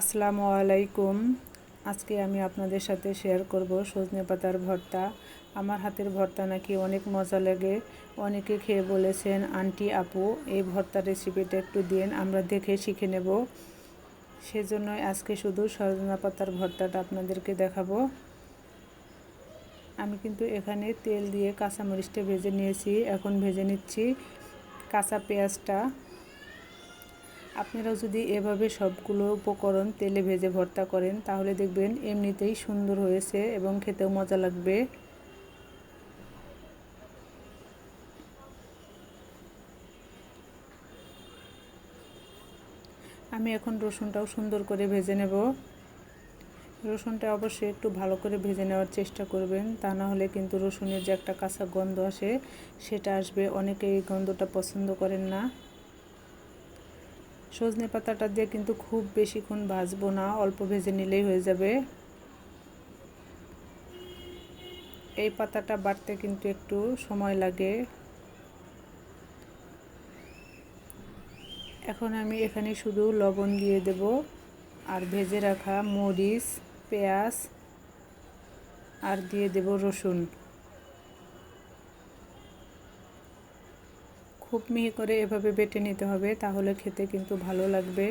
আসসালামু আলাইকুম। আজকে আমি আপনাদের সাথে শেয়ার করব সজনে পাতার ভর্তা। আমার হাতের ভর্তা নাকি অনেক মজা লাগে। অনেকে খেয়ে বলেছেন, আন্টি, আপু, এই ভর্তার রেসিপিটা একটু দিন, আমরা দেখে শিখে নেব। সেজন্যই আজকে শুধু সজনা পাতার ভর্তাটা আপনাদেরকে দেখাবো। আমি কিন্তু এখানে তেল দিয়ে কাঁচামরিচটা ভেজে নিয়েছি। এখন ভেজে নিচ্ছি কাঁচা পেঁয়াজটা। আপনারাও যদি এভাবে সবগুলো উপকরণ তেলে ভেজে ভর্তা করেন, তাহলে দেখবেন এমনিতেই সুন্দর হয়েছে এবং খেতেও মজা লাগবে। আমি এখন রসুনটাও সুন্দর করে ভেজে নেব। রসুনটা অবশ্যই একটু ভালো করে ভেজে নেওয়ার চেষ্টা করবেন, তা না হলে কিন্তু রসুনের যে একটা কাঁচা গন্ধ আসে, সেটা আসবে। অনেকে এই গন্ধটা পছন্দ করেন না। সজনে পাতাটা দিয়ে কিন্তু খুব বেশিক্ষণ ভাজবো না, অল্প ভেজে নিলেই হয়ে যাবে। এই পাতাটা বাড়তে কিন্তু একটু সময় লাগে। এখন আমি এখানে শুধু লবণ দিয়ে দেব আর ভেজে রাখা মরিচ, পেঁয়াজ, আর দিয়ে দেব রসুন। খুব মিহি করে এভাবে বেটে নিতে হবে তাহলে খেতে কিন্তু ভালো লাগবে।